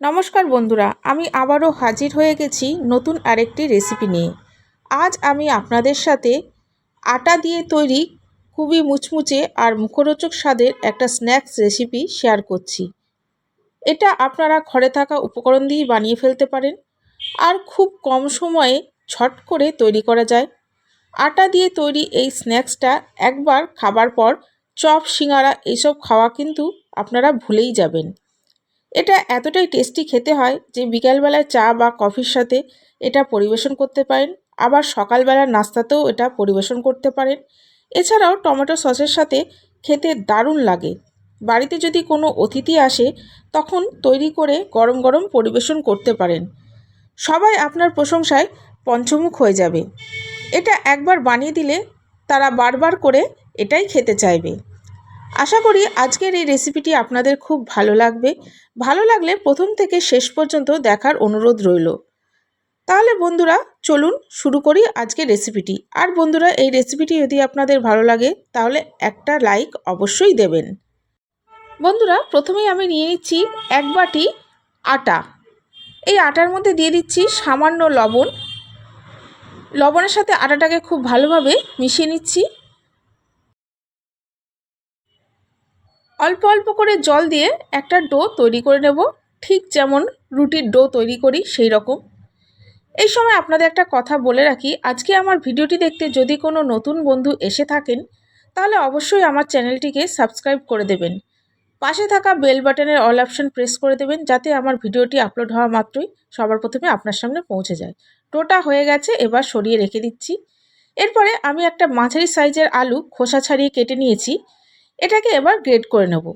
নমস্কার বন্ধুরা, আমি আবারও হাজির হয়ে গেছি নতুন আরেকটি রেসিপি নিয়ে। আজ আমি আপনাদের সাথে আটা দিয়ে তৈরি খুবই মুচমুচে আর মুখরোচক স্বাদের একটা স্ন্যাক্স রেসিপি শেয়ার করছি। এটা আপনারা ঘরে থাকা উপকরণ দিয়েই বানিয়ে ফেলতে পারেন আর খুব কম সময়ে ছট করে তৈরি করা যায়। আটা দিয়ে তৈরি এই স্ন্যাক্সটা একবার খাবার পর চপ, সিঙ্গারা এইসব খাওয়া কিন্তু আপনারা ভুলেই যাবেন। এটা এতটাই টেস্টি খেতে হয় যে বিকালবেলায় চা বা কফির সাথে এটা পরিবেশন করতে পারেন। আবার সকালবেলার নাস্তাতেও এটা পরিবেশন করতে পারেন। এছাড়াও টমেটো সসের সাথে খেতে দারুণ লাগে। বাড়িতে যদি কোনো অতিথি আসে, তখন তৈরি করে গরম গরম পরিবেশন করতে পারেন। সবাই আপনার প্রশংসায় পঞ্চমুখ হয়ে যাবে। এটা একবার বানিয়ে দিলে তারা বারবার করে এটাই খেতে চাইবে। আশা করি আজকের এই রেসিপিটি আপনাদের খুব ভালো লাগবে। ভালো লাগলে প্রথম থেকে শেষ পর্যন্ত দেখার অনুরোধ রইল। তাহলে বন্ধুরা, চলুন শুরু করি আজকের রেসিপিটি আর বন্ধুরা, এই রেসিপিটি যদি আপনাদের ভালো লাগে, তাহলে একটা লাইক অবশ্যই দেবেন। বন্ধুরা, প্রথমেই আমি নিয়ে নিচ্ছি এক বাটি আটা। এই আটার মধ্যে দিয়ে দিচ্ছি সামান্য লবণ। লবণের সাথে আটাটাকে খুব ভালোভাবে মিশিয়ে নিচ্ছি। অল্প অল্প করে জল দিয়ে একটা ডো তৈরি করে নেব। ঠিক যেমন রুটির ডো তৈরি করি, সেই রকম। এই সময় আপনাদের একটা কথা বলে রাখি, আজকে আমার ভিডিওটি দেখতে যদি কোনো নতুন বন্ধু এসে থাকেন, তাহলে অবশ্যই আমার চ্যানেলটিকে সাবস্ক্রাইব করে দেবেন। পাশে থাকা বেল বাটনের অল অপশন প্রেস করে দেবেন, যাতে আমার ভিডিওটি আপলোড হওয়া মাত্রই সবার প্রথমে আপনার সামনে পৌঁছে যায়। টোটা হয়ে গেছে, এবার সরিয়ে রেখে দিচ্ছি। এরপরে আমি একটা মাঝারি সাইজের আলু খোসা ছাড়িয়ে কেটে নিয়েছি। এটাকে এবার গ্রেড করে নেব।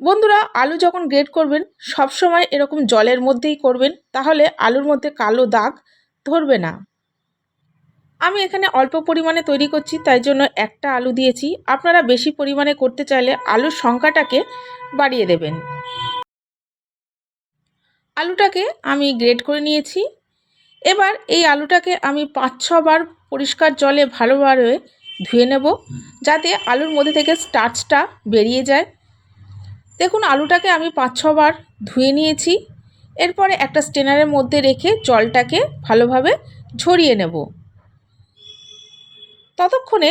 বন্ধুরা, আলু যখন গ্রেড করবেন সব সময় এরকম জলের মধ্যেই করবেন, তাহলে আলুর মধ্যে কালো দাগ ধরবে না। আমি এখানে অল্প পরিমাণে তৈরি করছি, তাই জন্য একটা আলু দিয়েছি। আপনারা বেশি পরিমাণে করতে চাইলে আলুর সংখ্যাটাকে বাড়িয়ে দেবেন। আলুটাকে আমি গ্রেড করে নিয়েছি। এবার এই আলুটাকে আমি পাঁচ ছবার পরিষ্কার জলে ভালোভাবে ধুয়ে নেব যাতে আলুর মধ্যে থেকে স্টার্চটা বেরিয়ে যায়। দেখুন, আলুটাকে আমি পাঁচ ছবার ধুয়ে নিয়েছি। এরপরে একটা স্টেনারের মধ্যে রেখে জলটাকে ভালোভাবে ঝরিয়ে নেব। ততক্ষণে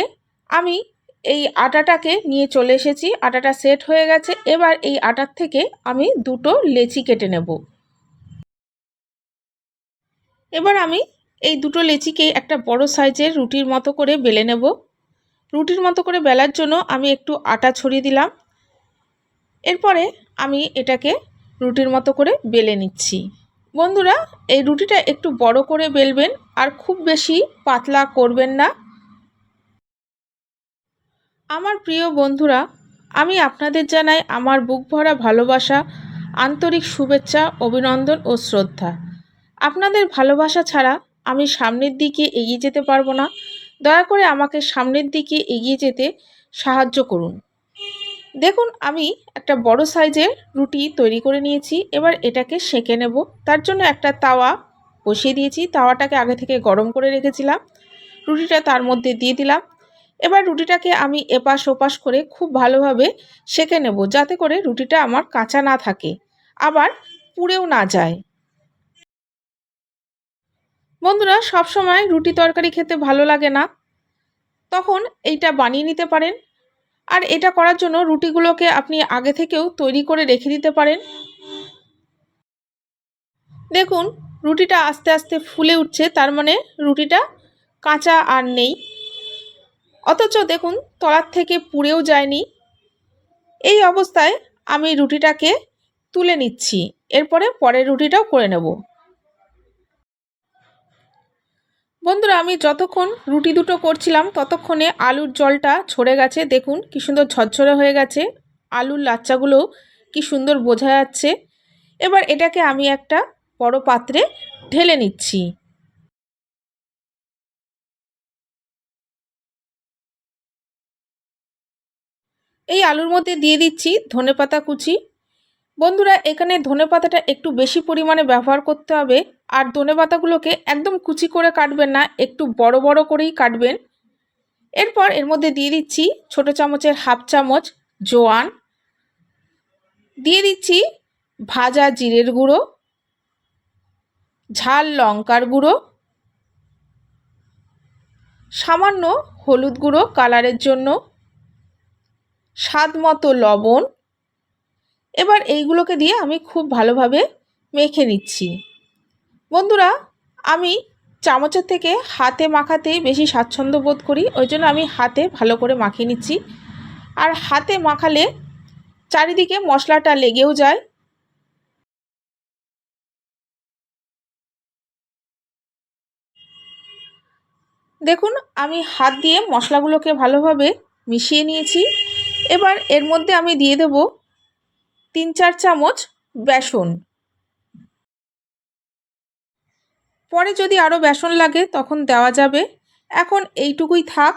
আমি এই আটাটাকে নিয়ে চলে এসেছি। আটাটা সেট হয়ে গেছে। এবার এই আটার থেকে আমি দুটো লেচি কেটে নেব। এবার আমি এই দুটো লেচিকে একটা বড় সাইজের রুটির মতো করে বেলে নেব। রুটির মতো করে বেলার জন্য আমি একটু আটা ছড়িয়ে দিলাম। এরপরে আমি এটাকে রুটির মতো করে বেলে নিচ্ছি। বন্ধুরা, এই রুটিটা একটু বড় করে বেলবেন আর খুব বেশি পাতলা করবেন না। আমার প্রিয় বন্ধুরা, আমি আপনাদের জানাই আমার বুক ভরা ভালোবাসা, আন্তরিক শুভেচ্ছা, অভিনন্দন ও শ্রদ্ধা। আপনাদের ভালোবাসা ছাড়া আমি সামনের দিকে এগিয়ে যেতে পারব না। দয়া করে আমাকে সামনের দিকে এগিয়ে যেতে সাহায্য করুন। দেখুন, আমি একটা বড় সাইজের রুটি তৈরি করে নিয়েছি। এবার এটাকে সেঁকে নেব। তার জন্য একটা তাওয়া বসিয়ে দিয়েছি। তাওয়াটাকে আগে থেকে গরম করে রেখেছিলাম। রুটিটা তার মধ্যে দিয়ে দিলাম। এবার রুটিটাকে আমি এপাশ ওপাশ করে খুব ভালোভাবে সেঁকে নেব, যাতে করে রুটিটা আমার কাঁচা না থাকে, আবার পুড়েও না যায়। বন্ধুরা সব সময় রুটি তরকারি খেতে ভালো লাগে না। তখন এইটা বানিয়ে নিতে পারেন। আর এটা করার জন্য রুটিগুলোকে আপনি আগে থেকেও তৈরি করে রেখে দিতে পারেন। দেখুন, রুটিটা আস্তে আস্তে ফুলে উঠছে, তার মানে রুটিটা কাঁচা আর নেই। অথচ দেখুন, তলার থেকে পুড়েও যায়নি। এই অবস্থায় আমি রুটিটাকে তুলে নিচ্ছি। এরপরে পরের রুটিটাও করে নেব। বন্ধুরা, আমি যতক্ষণ রুটি দুটো করছিলাম, ততক্ষণে আলুর জলটা ছড়ে গেছে। দেখুন কি সুন্দর ঝরঝরে হয়ে গেছে। আলুর লাচ্চাগুলো কি সুন্দর বোঝা যাচ্ছে। এবার এটাকে আমি একটা বড় পাত্রে ঢেলে নিচ্ছি। এই আলুর মধ্যে দিয়ে দিচ্ছি ধনেপাতা কুচি বন্ধুরা, এখানে ধনে পাতাটা একটু বেশি পরিমাণে ব্যবহার করতে হবে। আর ধনে পাতাগুলোকে একদম কুচি করে কাটবেন না, একটু বড় বড় করেই কাটবেন। এরপর এর মধ্যে দিয়ে দিচ্ছি ছোট চামচের হাফ চামচ জোয়ান। দিয়ে দিচ্ছি ভাজা জিরের গুঁড়ো, ঝাল লঙ্কার গুঁড়ো, সামান্য হলুদ গুঁড়ো কালারের জন্য, স্বাদ মতো লবণ এবার এইগুলোকে দিয়ে আমি খুব ভালোভাবে মেখে নিচ্ছি। বন্ধুরা, আমি চামচের থেকে হাতে মাখাতেই বেশি স্বাচ্ছন্দ্য বোধ করি, ওই জন্য আমি হাতে ভালো করে মাখিয়ে নিচ্ছি। আর হাতে মাখালে চারিদিকে মশলাটা লেগেও যায়। দেখুন, আমি হাত দিয়ে মশলাগুলোকে ভালোভাবে মিশিয়ে নিয়েছি। এবার এর মধ্যে আমি দিয়ে দেব তিন চার চামচ বেসন। পরে যদি আরও বেসন লাগে, তখন দেওয়া যাবে। এখন এইটুকুই থাক।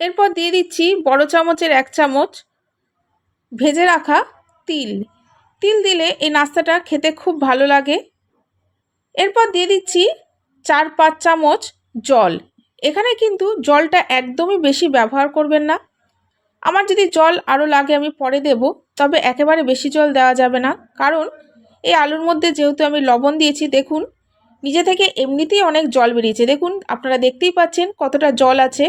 এরপর দিয়ে দিচ্ছি বড় চামচের এক চামচ ভেজে রাখা তিল। তিল দিলে এই নাস্তাটা খেতে খুব ভালো লাগে। এরপর দিয়ে দিচ্ছি চার পাঁচ চামচ জল। এখানে কিন্তু জলটা একদমই বেশি ব্যবহার করবেন না। আমার যদি জল আরও লাগে আমি পরে দেব, তবে একেবারে বেশি জল দেওয়া যাবে না। কারণ এই আলুর মধ্যে যেহেতু আমি লবণ দিয়েছি, দেখুন, নিজে থেকে এমনিতেই অনেক জল বেরিয়েছে। দেখুন, আপনারা দেখতেই পাচ্ছেন কতটা জল আছে।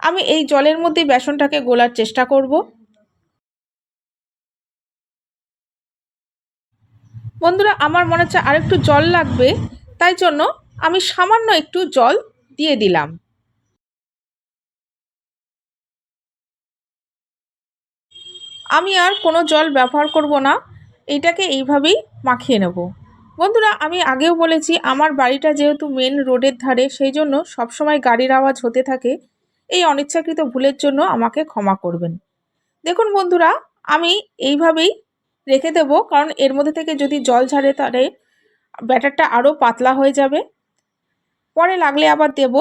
আমি এই জলের মধ্যে বেসনটাকে গোলার চেষ্টা করব। বন্ধুরা, আমার মনে হচ্ছে আরেকটু জল লাগবে, তাই জন্য আমি সামান্য একটু জল দিয়ে দিলাম। আমি আর কোনো জল ব্যবহার করব না এইটাকে এইভাবেই মাখিয়ে নেব। বন্ধুরা, আমি আগেও বলেছি, আমার বাড়িটা যেহেতু মেন রোডের ধারে, সেই জন্য সবসময় গাড়ির আওয়াজ হতে থাকে। এই অনিচ্ছাকৃত ভুলের জন্য আমাকে ক্ষমা করবেন। দেখুন বন্ধুরা, আমি এইভাবেই রেখে দেব, কারণ এর মধ্যে থেকে যদি জল ঝাড়ে তাহলে ব্যাটারটা আরও পাতলা হয়ে যাবে। পরে লাগলে আবার দেব।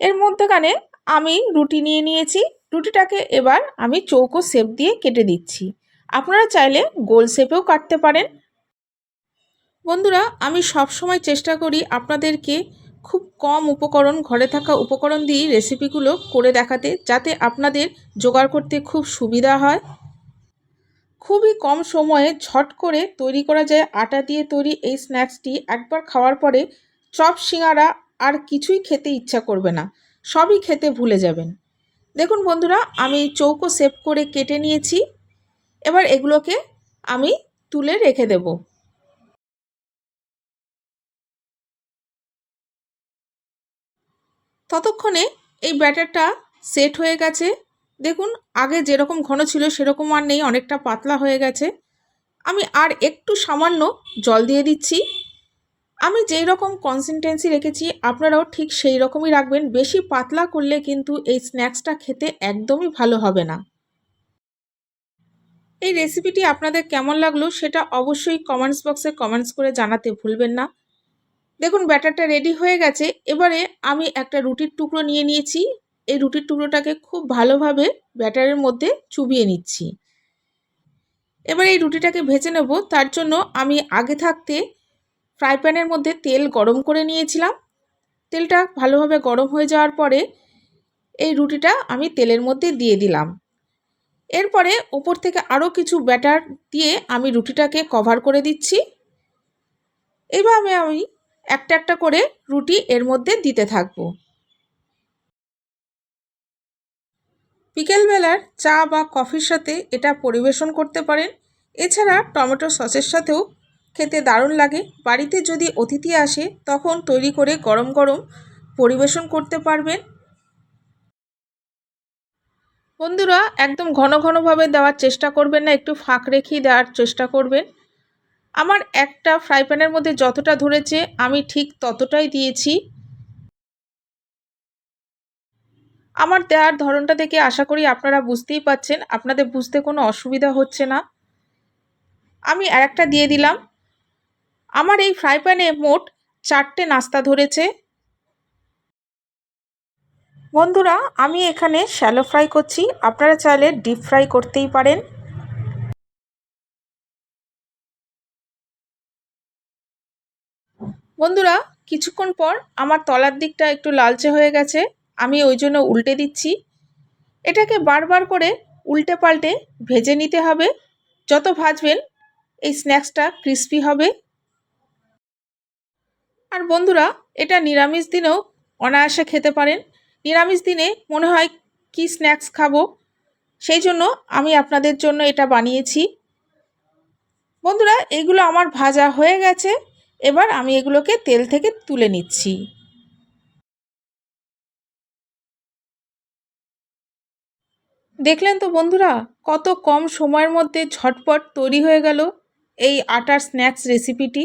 এর মধ্যেখানে আমি রুটি নিয়ে নিয়েছি। রুটিটাকে এবার আমি চৌকো শেপ দিয়ে কেটে দিচ্ছি। আপনারা চাইলে গোল শেপেও কাটতে পারেন। বন্ধুরা, আমি সব সময় চেষ্টা করি আপনাদেরকে খুব কম উপকরণ, ঘরে থাকা উপকরণ দিয়েই রেসিপিগুলো করে দেখাতে, যাতে আপনাদের জোগাড় করতে খুব সুবিধা হয়। খুবই কম সময়ে ঝট করে তৈরি করা যায়। আটা দিয়ে তৈরি এই স্ন্যাক্সটি একবার খাওয়ার পরে চপ সিঙারা আর কিছুই খেতে ইচ্ছা করবে না। সবই খেতে ভুলে যাবেন। দেখুন বন্ধুরা, আমি চৌকো সেভ করে কেটে নিয়েছি। এবার এগুলোকে আমি তুলে রেখে দেব। ততক্ষণে এই ব্যাটারটা সেট হয়ে গেছে। দেখুন, আগে যেরকম ঘন ছিল, সেরকম আর নেই, অনেকটা পাতলা হয়ে গেছে। আমি আর একটু সামান্য জল দিয়ে দিচ্ছি। আমি যেই রকম কনসিস্টেন্সি রেখেছি, আপনারাও ঠিক সেই রকমই রাখবেন। বেশি পাতলা করলে কিন্তু এই স্ন্যাক্সটা খেতে একদমই ভালো হবে না। এই রেসিপিটি আপনাদের কেমন লাগল সেটা অবশ্যই কমেন্টস বক্সে কমেন্টস করে জানাতে ভুলবেন না। দেখুন ব্যাটারটা রেডি হয়ে গেছে। এবারে আমি একটা রুটির টুকরো নিয়ে নিয়েছি। এই রুটির টুকরোটাকে খুব ভালোভাবে ব্যাটারের মধ্যে চুবিয়ে নিচ্ছি। এবার এই রুটিটাকে ভেজে নেব। তার জন্য আমি আগে থাকতে ফ্রাই প্যানের মধ্যে তেল গরম করে নিয়েছিলাম। তেলটা ভালোভাবে গরম হয়ে যাওয়ার পরে এই রুটিটা আমি তেলের মধ্যে দিয়ে দিলাম। এরপরে ওপর থেকে আরও কিছু ব্যাটার দিয়ে আমি রুটিটাকে কভার করে দিচ্ছি। এইভাবে আমি একটা একটা করে রুটি এর মধ্যে দিতে থাকব। বিকেলবেলার চা বা কফির সাথে এটা পরিবেশন করতে পারেন। এছাড়া টমেটো সসের সাথেও খেতে দারুণ লাগে। বাড়িতে যদি অতিথি আসে, তখন তৈরি করে গরম গরম পরিবেশন করতে পারবেন। বন্ধুরা, একদম ঘন ঘনভাবে দেওয়ার চেষ্টা করবেন না, একটু ফাঁক রেখেই দেওয়ার চেষ্টা করবেন। আমার একটা ফ্রাই প্যানের মধ্যে যতটা ধরেছে, আমি ঠিক ততটাই দিয়েছি। আমার দেওয়ার ধরনটা দেখে আশা করি আপনারা বুঝতেই পাচ্ছেন, আপনাদের বুঝতে কোনো অসুবিধা হচ্ছে না। আমি আর একটা দিয়ে দিলাম। আমার এই ফ্রাই প্যানে মোট চারটে নাস্তা ধরেছে। বন্ধুরা, আমি এখানে শ্যালো ফ্রাই করছি। আপনারা চাইলে ডিপ ফ্রাই করতেই পারেন। বন্ধুরা, কিছুক্ষণ পর আমার তলার দিকটা একটু লালচে হয়ে গেছে। আমি ওই জন্য উল্টে দিচ্ছি। এটাকে বারবার করে উল্টে পাল্টে ভেজে নিতে হবে। যত ভাজবেন, এই স্ন্যাক্সটা ক্রিস্পি হবে। আর বন্ধুরা, এটা নিরামিষ দিনেও অনায়াসে খেতে পারেন। নিরামিষ দিনে মনে হয় কি স্ন্যাক্স খাব? সেই জন্য আমি আপনাদের জন্য এটা বানিয়েছি। বন্ধুরা, এগুলো আমার ভাজা হয়ে গেছে। এবার আমি এগুলোকে তেল থেকে তুলে নিচ্ছি। দেখলেন তো বন্ধুরা, কত কম সময়ের মধ্যে ঝটপট তৈরি হয়ে গেল এই আটার স্ন্যাক্স রেসিপিটি।